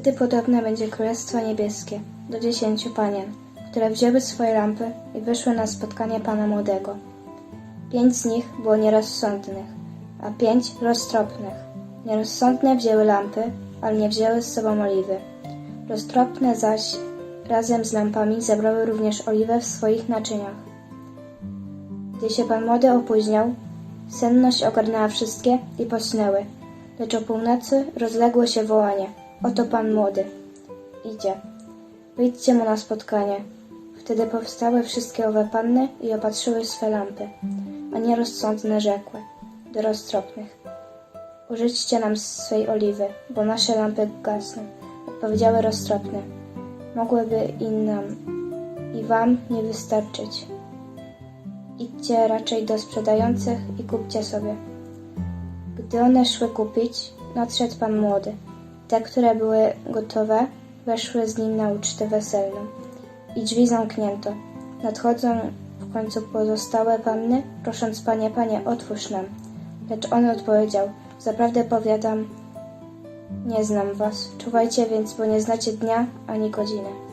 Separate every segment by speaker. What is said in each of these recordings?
Speaker 1: Wtedy podobne będzie Królestwo Niebieskie do dziesięciu panien, które wzięły swoje lampy i wyszły na spotkanie Pana Młodego. Pięć z nich było nierozsądnych, a pięć roztropnych. Nierozsądne wzięły lampy, ale nie wzięły z sobą oliwy. Roztropne zaś razem z lampami zabrały również oliwę w swoich naczyniach. Gdy się Pan Młody opóźniał, senność ogarnęła wszystkie i posnęły. Lecz o północy rozległo się wołanie. Oto Pan Młody. Idzie. Wyjdźcie mu na spotkanie. Wtedy powstały wszystkie owe panny i opatrzyły swe lampy, a nierozsądne rzekły do roztropnych. Użyćcie nam swej oliwy, bo nasze lampy gasną. Odpowiedziały roztropne. Mogłyby i nam, i wam nie wystarczyć. Idźcie raczej do sprzedających i kupcie sobie. Gdy one szły kupić, nadszedł pan młody. Te, które były gotowe, weszły z nim na ucztę weselną. I drzwi zamknięto. Nadchodzą w końcu pozostałe panny, prosząc panie, panie, otwórz nam. Lecz on odpowiedział, zaprawdę powiadam, nie znam was. Czuwajcie więc, bo nie znacie dnia ani godziny.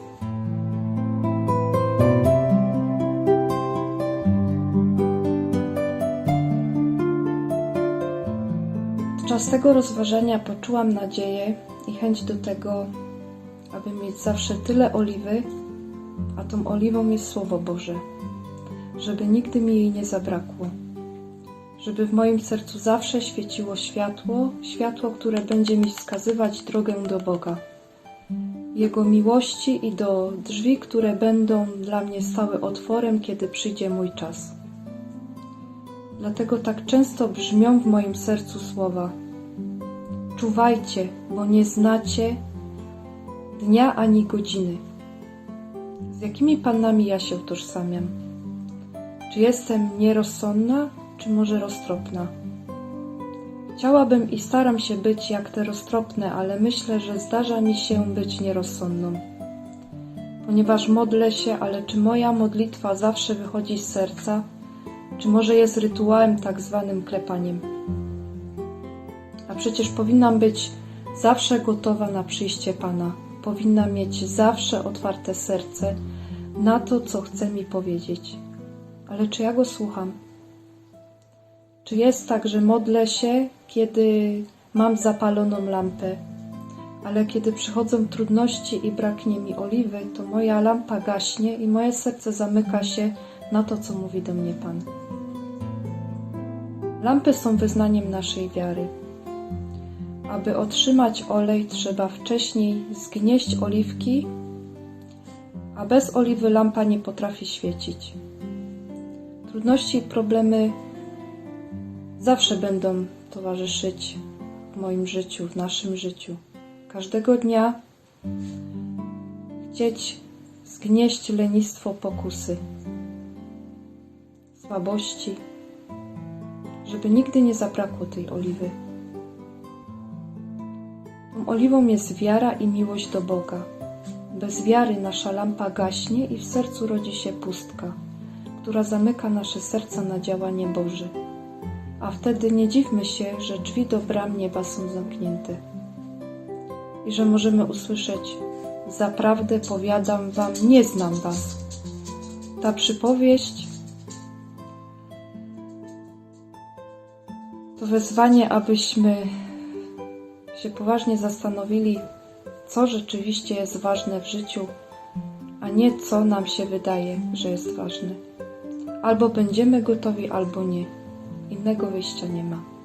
Speaker 2: Podczas tego rozważania poczułam nadzieję i chęć do tego, aby mieć zawsze tyle oliwy, a tą oliwą jest Słowo Boże, żeby nigdy mi jej nie zabrakło, żeby w moim sercu zawsze świeciło światło, światło, które będzie mi wskazywać drogę do Boga, Jego miłości i do drzwi, które będą dla mnie stały otworem, kiedy przyjdzie mój czas. Dlatego tak często brzmią w moim sercu słowa: Czuwajcie, bo nie znacie dnia ani godziny. Z jakimi panami ja się utożsamiam? Czy jestem nierozsądna, czy może roztropna? Chciałabym i staram się być jak te roztropne, ale myślę, że zdarza mi się być nierozsądną. Ponieważ modlę się, ale czy moja modlitwa zawsze wychodzi z serca? Czy może jest rytuałem tak zwanym klepaniem? Przecież powinnam być zawsze gotowa na przyjście Pana. Powinna mieć zawsze otwarte serce na to, co chce mi powiedzieć. Ale czy ja go słucham? Czy jest tak, że modlę się, kiedy mam zapaloną lampę, ale kiedy przychodzą trudności i braknie mi oliwy, to moja lampa gaśnie i moje serce zamyka się na to, co mówi do mnie Pan. Lampy są wyznaniem naszej wiary. Aby otrzymać olej, trzeba wcześniej zgnieść oliwki, a bez oliwy lampa nie potrafi świecić. Trudności i problemy zawsze będą towarzyszyć w moim życiu, w naszym życiu. Każdego dnia chcieć zgnieść lenistwo pokusy, słabości, żeby nigdy nie zabrakło tej oliwy. Oliwą jest wiara i miłość do Boga. Bez wiary nasza lampa gaśnie i w sercu rodzi się pustka, która zamyka nasze serca na działanie Boże. A wtedy nie dziwmy się, że drzwi do bram nieba są zamknięte. I że możemy usłyszeć: Zaprawdę powiadam wam, nie znam was. Ta przypowieść to wezwanie, abyśmy się poważnie zastanowili, co rzeczywiście jest ważne w życiu, a nie co nam się wydaje, że jest ważne. Albo będziemy gotowi, albo nie. Innego wyjścia nie ma.